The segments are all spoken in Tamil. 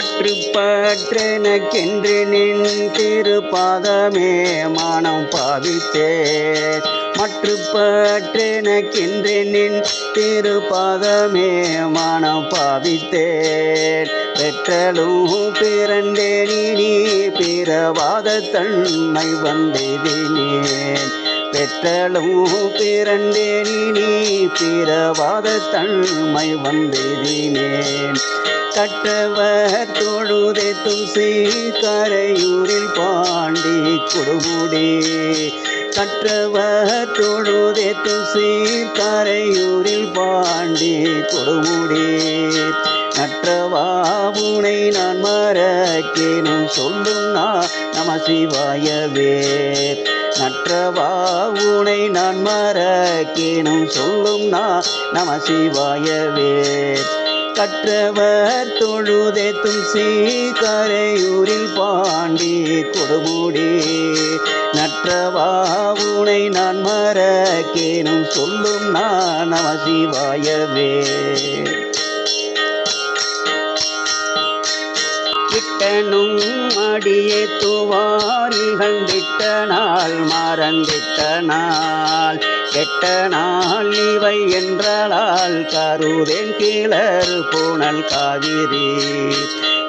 மற்று பற்றெனக்கென்று நின் திருப்பாதமே மானம் பாவித்தே. மற்று பற்றெனக்கென்று நின் திருப்பாதமே மானம் பாவித்தேன் பெற்றலும் பிறந்தேனி நீ பிறவாத தன்மை வந்தேதினேன். பெற்றலும் பிறந்தேனி நீ பிறவாத தன்மை வந்தேதினேன் கற்றவர் தொழுதே துசி கரையூரில் பாண்டி கொடுமுடி. கற்றவர் தொழுதே துசி கரையூரில் பாண்டி கொடுமுடி. நற்றவாவுனை நான் மறக்கேனும் சொல்லும் நான் நம சிவாயவே. நற்றவாவுனை நான் மறக்கேனும் சொல்லும் நான் நம சிவாயவே. கற்றவர் தொழுதே சீக்கரையூரில் கரையூரில் பாண்டி கொடுமுடி. நற்றவாவுனை நான் மறக்கேனும் சொல்லும் நான் நம சிவாயவே. விட்டனும் அடியே துவார் நிகழ்ந்திட்ட நாள் மறந்திட்ட நாள். கெட்ட நாள் இவை என்றால் கருதேன் கீழர் பூனல் காவிரி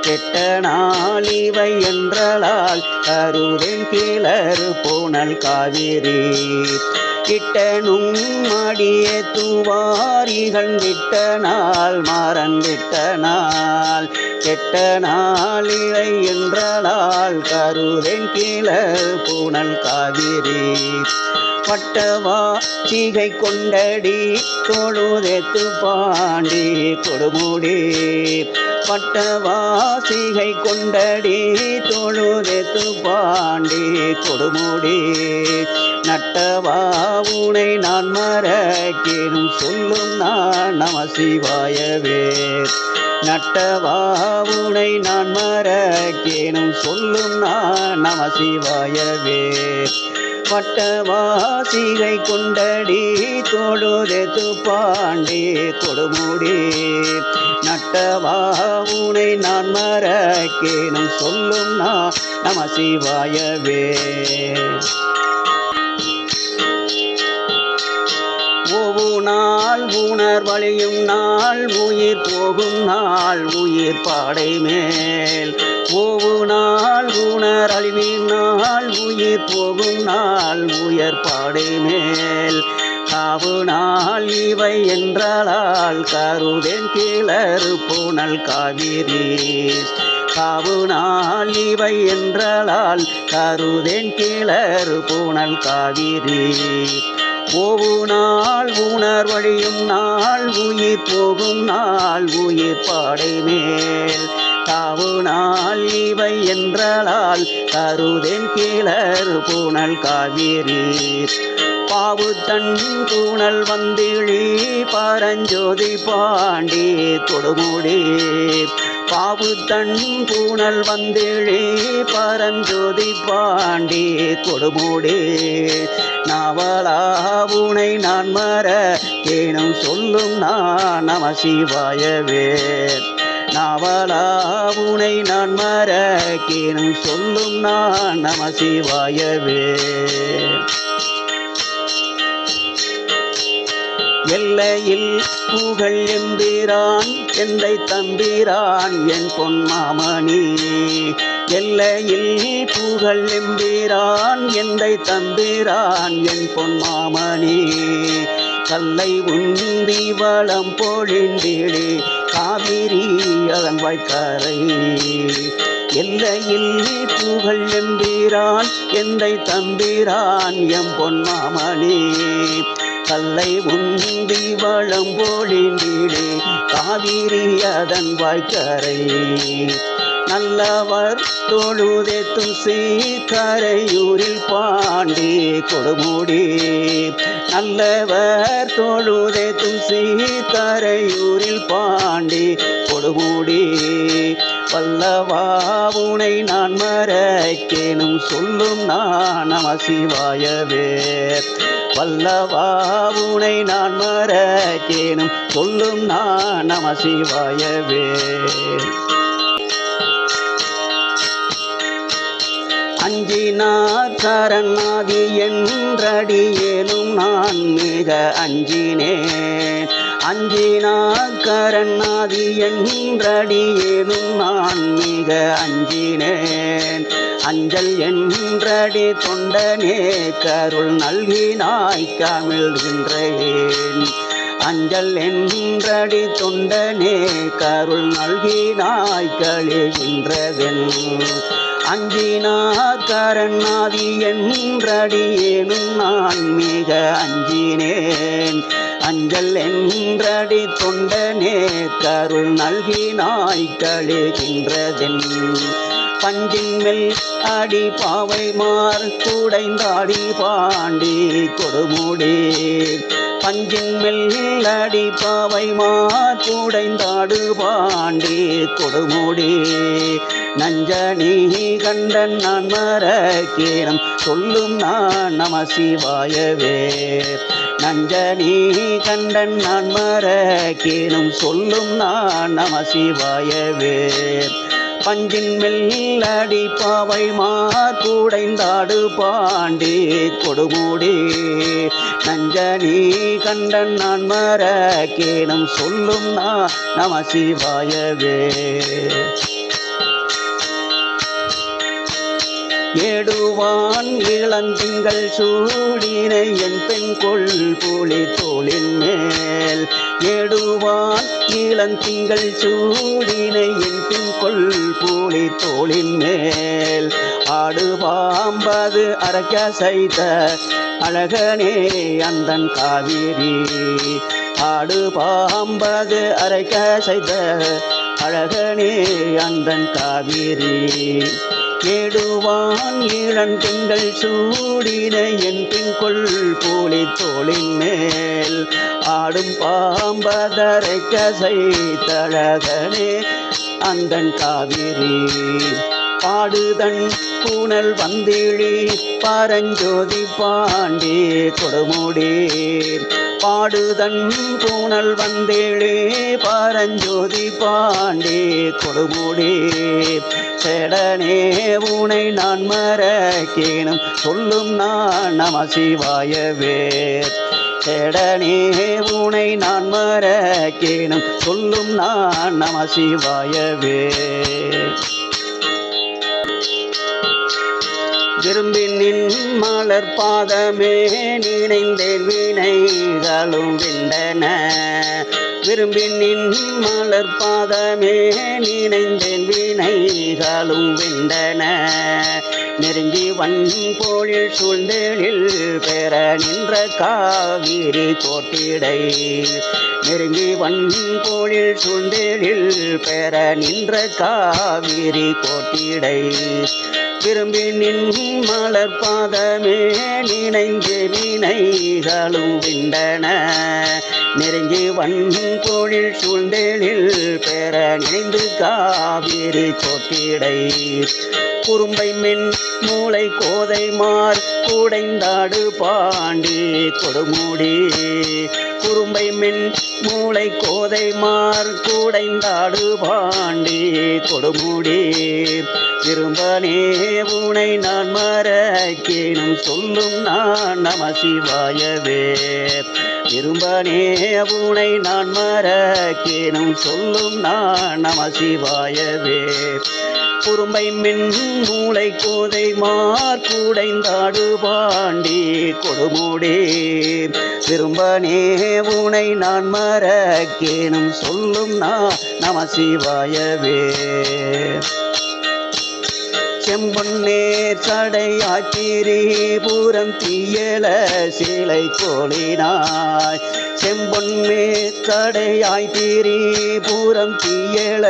கெட்ட நாள் இவை என்றால் கருதேன் கீழர் பூனல் காவிரி கிட்டனும் அடியே துவாரிகள் விட்ட நாள் மறந்திட்ட நாள். கெட்ட நாள் இலை என்றலால் கருதென் கீழ பூனல் காவிரி. பட்டவா சீகை கொண்டடி தொழுதெத்து பாண்டி கொடுமுடி. பட்டவா சீகை கொண்டடி தொழுதெத்து பாண்டி கொடுமுடி. நட்டவா உனை நான் மறக்கேனும் சொல்லும் நான் நம சிவாயவே. நட்டவா உனை நான் மறக்கேனும் சொல்லும் நான் நம சிவாயவே. பட்டவாசிகை கொண்டடி தொழுதெத்து பாண்டி கொடுமுடி நட்டவா உனை நான் மறக்கேனும் சொல்லும் நான் நம சிவாயவே. உணர் வழியும் நாள் உயிர் போகும் நாள் உயிர் பாடை மேல். ஒவ்வொரு நாள் உணர் அழிவின் நாள் உயிர் போகும் நாள் உயர் பாடை மேல். காவு நாள் இவை என்றால் கருதேன் கீழர் பூனல் காவிரி காவு நாள் இவை என்றால் கருதேன் கீழர் பூனல் காவிரி ஒவ்வொரு நாள் உணர்வழியும் நாள் உயிர் போகும் நாள் உயிர் பாடை மேல். தாவு நாள் இவை என்றலால் கருதேன் கீழர் பூனல் காவிரி பாவு தன் பூனல் வந்திழி பரஞ்சோதி பாண்டி கொடுமுடி பாவு தன் பூனல் வந்திழி பரஞ்சோதி பாண்டி கொடுமுடி. நாவலாவுனை நான் மற கேணும் சொல்லும் நான் நம சிவாயவே. நாவலாவுனை நான் மற கேணும் சொல்லும் நான் நம சிவாயவே. எல்லையில் புகழ் எம்பிரான் எந்தை தம்பிரான் என் பொன்மாமணி எல்லையில் புகழ் எம்பிரான் எந்தை தம்பிரான் என் பொன்மாமணி கல்லை உந்தி வளம் பொழிந்திடு காவிரி அதன் வாய்க்கரை. எல்லையில் புகழ் எம்பிரான் எந்தை தம்பிரான் எம் பொன்மாமணி கல்லை உந்தி வளம் பொழிந்திடி காவிரி அதன் வாய்க்கரை. நல்லவர் தொழுதெத்தும் சீக்கரையூரில் பாண்டி கொடுமுடி. நல்லவர் தொழுதெத்தும் சீக்கரையூரில் பாண்டி கொடுமுடி. வல்லவாவுனை நான் மறக்கேனும் சொல்லும் நான் நம சிவாயவே. வல்லவா உனை நான் மறக்கேனும். சொல்லும் நான் நம சிவாயவே. அஞ்சினார் சரணாகி என்றடியேனும் நான் மிக அஞ்சினேன். அஞ்சினா கரண்ணாதி என்றடியேனும் நான் மிக அஞ்சினேன். அஞ்சல் என்றடி தொண்டனே கருள் நல்கினாய் கமிழ்கின்றேன். அஞ்சல் என்றடி தொண்டனே கருள் நல்கினாய் கழிகின்றதென். அஞ்சினா கரண்ணாதி என்றடியேனும் நான் மிக அஞ்சினேன். அஞ்சல் என்றடி தொண்டனே கருள் நல்கினாய் கழிகின்றதென். பஞ்சின் மேல் அடி பாவை மார் குடைந்தாடி பாண்டி கொடுமுடி. பஞ்சின்மில் அடி பாவை மார் குடைந்தாடு பாண்டி கொடுமுடி. நஞ்சனி கண்டன் நான் மரக்கீரம் சொல்லும் நான் நம சிவாயவே. நஞ்சனி கண்டன் நான் மறக்கேனும் சொல்லும் நான் நம சிவாயவே. பஞ்சின் மெல்லடி பாவை மார்கூடைந்தாடு பாண்டி கொடுமுடி. நஞ்சனி கண்டன் நான் மறக்கேனும் சொல்லும் நான் நம சிவாயவே. ஏடுவான் இளந்திங்கள் சூடினை என் பெண் கொள் புலி தோளின் மேல். ஏடுவான் இளந்திங்கள் சூடினை என் பெண் கொள் புலி தோளின் மேல். ஆடுவாம்பது அரைக்க செய்த அழகனே அந்தன் காவிரி. ஆடு பாம்பது அரைக்க செய்த அழகனே அந்தன் காவிரி. ஏடுவான் ஈழன் திங்கள் சூடின என் பின்கொள் பூலி தோளின் மேல். ஆடும் பாம்பதரை கசை தழகனே அந்தன் காவிரி. பாடுதன் பூனல் வந்திழி பரஞ்சோதி பாண்டே கொடுமுடி பாடுதன் பூனல் வந்தேழே பரஞ்சோதி பாண்டே கொடுமுடி செடனே உனை நான் மறக்கேனும் சொல்லும் நான் நம சிவாயவே. செடனே உனை நான் மறக்கேனும் சொல்லும் நான் நம சிவாயவே. மலர் பாதமே நினைந்தேன் வினைகளும் விண்டன. விரும்பி நின் மலர் பாதமே நினைந்தேன் வினைகளும் விண்டன. நெருங்கி வன் போழில் சூழ்ந்தெழில் பெற நின்ற காவிரி கோட்டிடை நெருங்கி வன் போழில் சூழ்ந்தெழில் பெற நின்ற காவிரி கோட்டிடை விரும்பி நின் மலர் பாதமே நினைந்து வினைகளும் விண்டன. நெருங்கி வன் தொழில் சூழ்ந்தெழில் பெற நினைந்து காவிரி கோட்டிடை குறும்பை மின் மூளை கோதை மார் கூடைந்தாடு பாண்டி கொடுமுடி. குறும்பை மென் மூளை கோதை மார் கூடைந்தாடு பாண்டி கொடுமுடி. திரும்பனே உனை நான் மறக்கேனும் சொல்லும் நான் நம சிவாயவே. திரும்பனே உனை நான் மறக்கேனும் சொல்லும் நான் நம சிவாயவே. குறும்பை மின் மூளை கோதை மார் கூடைந்தாடு பாண்டி கொடுமுடி. திரும்பனே உனை நான் மறக்கேனும் சொல்லும் நான் நம சிவாயவே. செம்பொன்னே சடையாக்கிரி பூரம் தீயல சிலை கோளினாய் செம்பொன்னே சடையாய் திரி பூரம் தீயல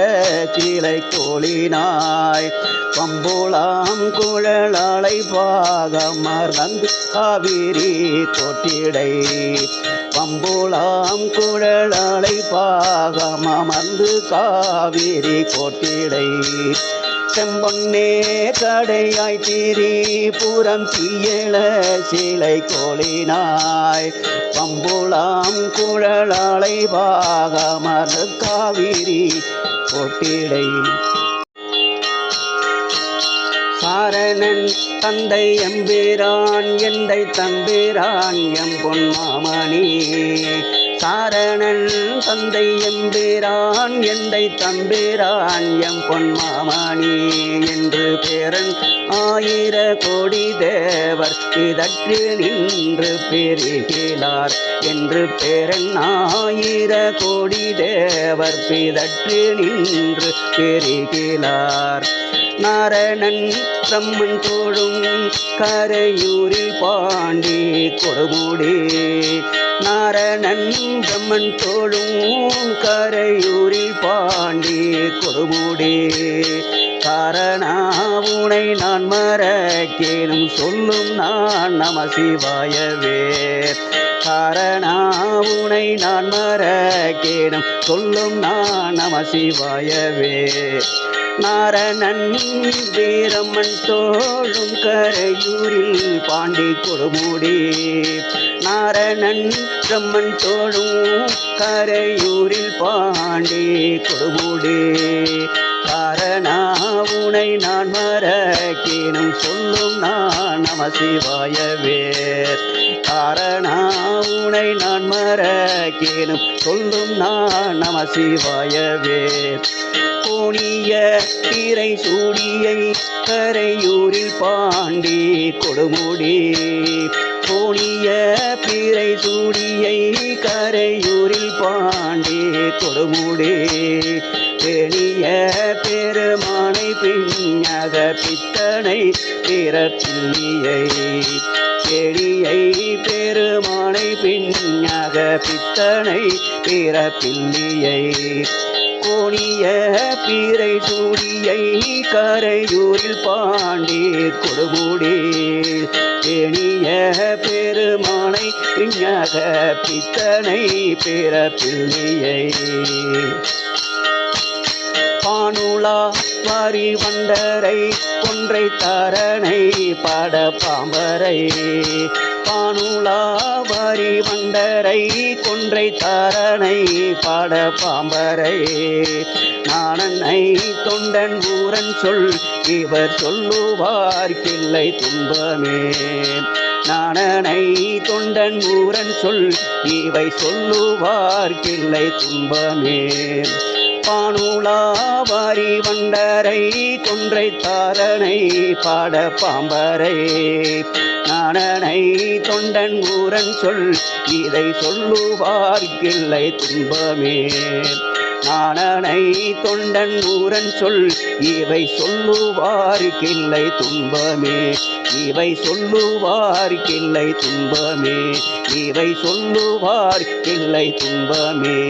சிலை கோளினாய் பம்புளாம் குழலாளை பாகமர் வந்து காவிரி கொட்டிடை பம்புளாம் குழலாளை பாகமர்ந்து காவிரி கோட்டிடை. செம்பொன்னே கடையாய் திரி புறம் தீயல சிலை கோலினாய். பம்புளாம் குழலாளை பாகமர் காவிரி கொட்டிடை. தந்தை எம்பிரான் எந்தை தம்பிரான் எம் பொன் மாமணி. சாரணன் தந்தை எம்பிரான் எந்தை தம்பிரான் எம் பொன் மாமணி என்று பேரன் ஆயிர கோடி தேவர் இதற்கு நின்று பெருகிலார் என்று பேரன் ஆயிர கோடி தேவர் பிதற்று நின்று பெருகிலார் நாரணன் பிரம்மன் தோழும் கரையூரில் பாண்டி கொடுமுடி. நாரணன் பிரம்மன் தோழும் கரையூரில் பாண்டி கொடுமுடி. காரணாவுனை நான் மறக்கேனும் சொல்லும் நான் நம சிவாயவே. காரணாவுனை நான் மறக்கேனும் சொல்லும் நான் நம சிவாயவே. நாரணன் வீரமன் தோழும் கரையூரில் பாண்டி கொடுமுடி. நாரணன் பிரம்மன் தோழும் கரையூரில் பாண்டி கொடுமுடி. காரணாவுனை நான் மறக்கினும் சொல்லும் நான் நம சிவாயவே. காரணாவுனை நான் மறக்கினும் சொல்லும் நான் நம சிவாயவே. கோணிய திரை சூடியை கரையூரில் பாண்டி கொடுமுடி. கோணிய பிறை சூடியை கரையூரில் பாண்டி கொடுமுடி. பெரிய பெருமானை பின்னக பித்தனை பிறப்பில்லியை. செடியை பெருமானை பின்னக பித்தனை பிறப்பில்லியை. கோணிய பீரை சூடியை கரையூரில் பாண்டி கொடுமுடி எணிய பெருமானை பிஞக பித்தனை பிறப்பில்லியை பானுலா வாரி வண்டரை கொன்றை தரணை பாட பாம்பரை. பானுலா வாரி வண்டரை கொன்றை தரணை பாட பாம்பரை. நாணனை தொண்டன் ஊரன் சொல் இவர் சொல்லுவார் கிள்ளை துன்பமே. நாணனை தொண்டன் ஊரன் சொல் இவை சொல்லுவார் கிள்ளை துன்பமே. பானுலாவாரி வண்டரை கொன்றை தாரணை பாட பாம்பரை. நாணனை தொண்டன் ஊரன் சொல் இதை சொல்லுவார் கிள்ளை துன்பமே. நாணனை தொண்டன் ஊரன் சொல் இவை சொல்லுவார் கிள்ளை துன்பமே. இவை சொல்லுவார் கிள்ளை துன்பமே. இவை சொல்லுவார் கிள்ளை துன்பமே.